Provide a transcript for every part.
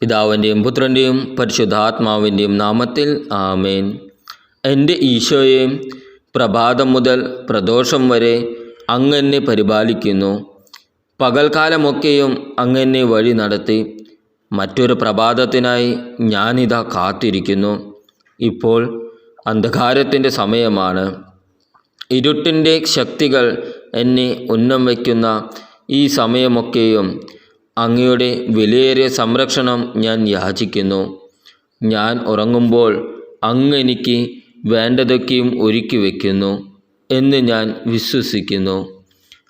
പിതാവിന്റെയും പുത്രന്റെയും പരിശുദ്ധാത്മാവിന്റെയും നാമത്തിൽ ആമേൻ. എന്റെ ഈശോയെ പ്രഭാതം മുതൽ പ്രദോഷം വരെ അങ്ങെന്നെ പരിപാലിക്കുന്നു. പകൽക്കാലമൊക്കെയും അങ്ങെന്നെ വഴി നടത്തി. മറ്റൊരു പ്രഭാതത്തിനായി ഞാനിതാ കാത്തിരിക്കുന്നു. ഇപ്പോൾ അന്ധകാരത്തിന്റെ സമയമാണ്. ഇരുട്ടിന്റെ ശക്തികൾ എന്നെ ഉന്നം വയ്ക്കുന്ന ഈ സമയമൊക്കെയും അങ്ങയുടെ വിലയേറിയ സംരക്ഷണം ഞാൻ യാചിക്കുന്നു. ഞാൻ ഉറങ്ങുമ്പോൾ അങ്ങ് എനിക്ക് വേണ്ടതൊക്കെയും ഒരുക്കി വയ്ക്കുന്നു എന്ന് ഞാൻ വിശ്വസിക്കുന്നു.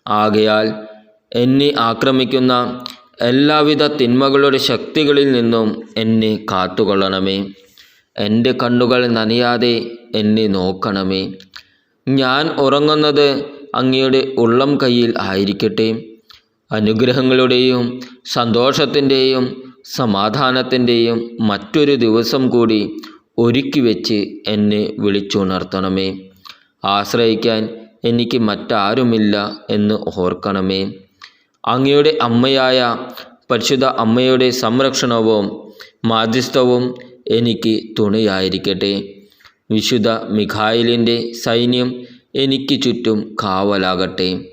ആകയാൽ എന്നെ ആക്രമിക്കുന്ന എല്ലാവിധ തിന്മകളുടെ ശക്തികളിൽ നിന്നും എന്നെ കാത്തുകൊള്ളണമേ. എന്റെ കണ്ണുകൾ നനയാതെ എന്നെ നോക്കണമേ. ഞാൻ ഉറങ്ങുന്നത് അങ്ങയുടെ ഉള്ളം കയ്യിൽ ആയിരിക്കട്ടെ. അനുഗ്രഹങ്ങളുടെയും സന്തോഷത്തിന്റെയും സമാധാനത്തിന്റെയും മറ്റൊരു ദിവസം കൂടി ഒരുക്കി വെച്ച് എന്നെ വിളിച്ചുണർത്തണമേ. ആശ്രയിക്കാൻ എനിക്ക് മറ്റാരുമില്ല എന്ന് ഓർക്കണമേ. അങ്ങയുടെ അമ്മയായ പരിശുദ്ധ അമ്മയുടെ സംരക്ഷണവും മാധ്യസ്ഥവും എനിക്ക് തുണയായിരിക്കട്ടെ. വിശുദ്ധ മിഖായിലിന്റെ സൈന്യം എനിക്ക് ചുറ്റും കാവലാകട്ടെ.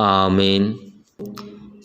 ആമേൻ.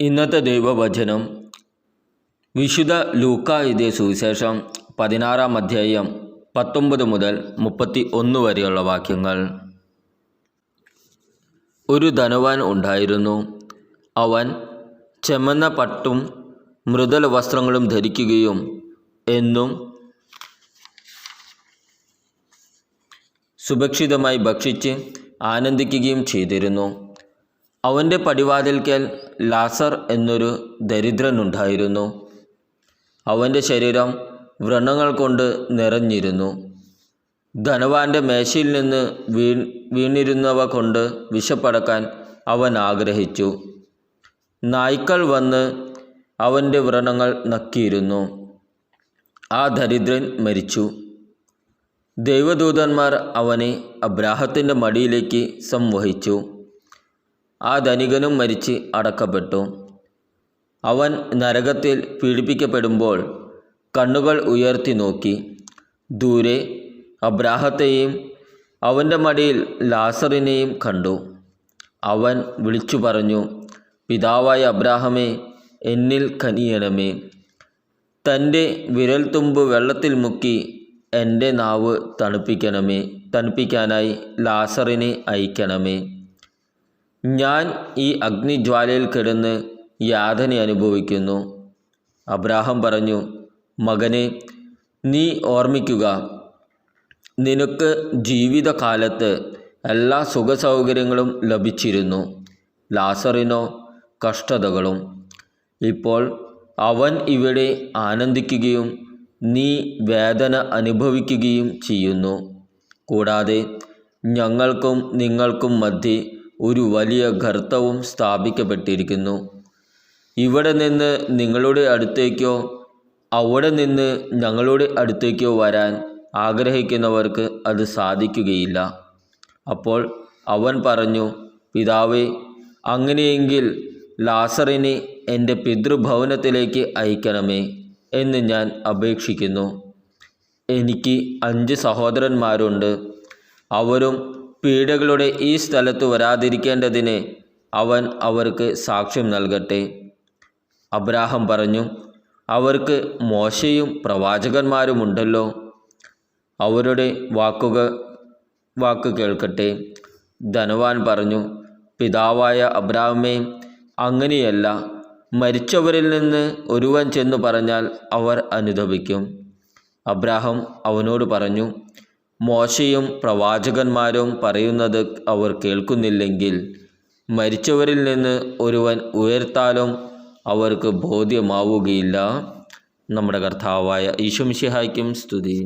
ഇന്നത്തെ ദൈവവചനം വിശുദ്ധ ലൂക്ക ഇതേ സുവിശേഷം പതിനാറാം അധ്യായം പത്തൊമ്പത് മുതൽ മുപ്പത്തി ഒന്ന് വരെയുള്ള വാക്യങ്ങൾ. ഒരു ധനവാൻ ഉണ്ടായിരുന്നു. അവൻ ചെമ്മന്ന പട്ടും മൃദുല വസ്ത്രങ്ങളും ധരിക്കുകയും എന്നും സുഭക്ഷിതമായി ഭക്ഷിച്ച് ആനന്ദിക്കുകയും ചെയ്തിരുന്നു. അവന്റെ പടിവാതിൽക്കൽ ലാസർ എന്നൊരു ദരിദ്രനുണ്ടായിരുന്നു. അവന്റെ ശരീരം വ്രണങ്ങൾ കൊണ്ട് നിറഞ്ഞിരുന്നു. ധനവാന്റെ മേശയിൽ നിന്ന് വീ വീണിരുന്നവ കൊണ്ട് വിശപ്പടക്കാൻ അവൻ ആഗ്രഹിച്ചു. നായ്ക്കൾ വന്ന് അവന്റെ വ്രണങ്ങൾ നക്കിയിരുന്നു. ആ ദരിദ്രൻ മരിച്ചു. ദൈവദൂതന്മാർ അവനെ അബ്രാഹത്തിന്റെ മടിയിലേക്ക് സംവഹിച്ചു. ആ ധനികനും മരിച്ച് അടക്കപ്പെട്ടു. അവൻ നരകത്തിൽ പീഡിപ്പിക്കപ്പെടുമ്പോൾ കണ്ണുകൾ ഉയർത്തി നോക്കി. ദൂരെ അബ്രാഹത്തെയും അവന്റെ മടിയിൽ ലാസറിനെയും കണ്ടു. അവൻ വിളിച്ചു പറഞ്ഞു പിതാവായ അബ്രാഹമേ എന്നിൽ കനിയണമേ. തന്റെ വിരൽത്തുമ്പ് വെള്ളത്തിൽ മുക്കി എന്റെ നാവ് തണുപ്പിക്കണമേ തണുപ്പിക്കാനായി ലാസറിനെ അയക്കണമേ. ഞാൻ ഈ അഗ്നിജ്വാലയിൽ കിടന്ന് യാതന അനുഭവിക്കുന്നു. അബ്രാഹം പറഞ്ഞു മകനെ നീ ഓർമ്മിക്കുക നിനക്ക് ജീവിതകാലത്ത് എല്ലാ സുഖസൗകര്യങ്ങളും ലഭിച്ചിരുന്നു ലാസറിനോ കഷ്ടതകളും. ഇപ്പോൾ അവൻ ഇവിടെ ആനന്ദിക്കുകയും നീ വേദന അനുഭവിക്കുകയും ചെയ്യുന്നു. കൂടാതെ ഞങ്ങൾക്കും നിങ്ങൾക്കും മധ്യേ ഒരു വലിയ ഗർത്തവും സ്ഥാപിക്കപ്പെട്ടിരിക്കുന്നു. ഇവിടെ നിന്ന് നിങ്ങളുടെ അടുത്തേക്കോ അവിടെ നിന്ന് ഞങ്ങളുടെ അടുത്തേക്കോ വരാൻ ആഗ്രഹിക്കുന്നവർക്ക് അത് സാധിക്കുകയില്ല. അപ്പോൾ അവൻ പറഞ്ഞു പിതാവേ അങ്ങനെയെങ്കിൽ ലാസറിനെ എന്റെ പിതൃഭവനത്തിലേക്ക് അയക്കണമേ എന്ന് ഞാൻ അപേക്ഷിക്കുന്നു. എനിക്ക് അഞ്ച് സഹോദരന്മാരുണ്ട്. അവരും പീഡകളുടെ ഈ സ്ഥലത്ത് വരാതിരിക്കേണ്ടതിന് അവൻ അവർക്ക് സാക്ഷ്യം നൽകട്ടെ. അബ്രാഹം പറഞ്ഞു അവർക്ക് മോശയും പ്രവാചകന്മാരുമുണ്ടല്ലോ അവരുടെ വാക്കുക വാക്ക് കേൾക്കട്ടെ. ധനവാൻ പറഞ്ഞു പിതാവായ അബ്രാഹമേ അങ്ങനെയല്ല. മരിച്ചവരിൽ നിന്ന് ഒരുവൻ ചെന്നു പറഞ്ഞാൽ അവർ അനുദപിക്കും. അബ്രാഹം അവനോട് പറഞ്ഞു മോശയും പ്രവാചകന്മാരും പറയുന്നത് അവർ കേൾക്കുന്നില്ലെങ്കിൽ മരിച്ചവരിൽ നിന്ന് ഒരുവൻ ഉയർത്താലും അവർക്ക് ബോധ്യമാവുകയില്ല. നമ്മുടെ കർത്താവായ ഈശുംഷിഹായ്ക്കും സ്തുതി.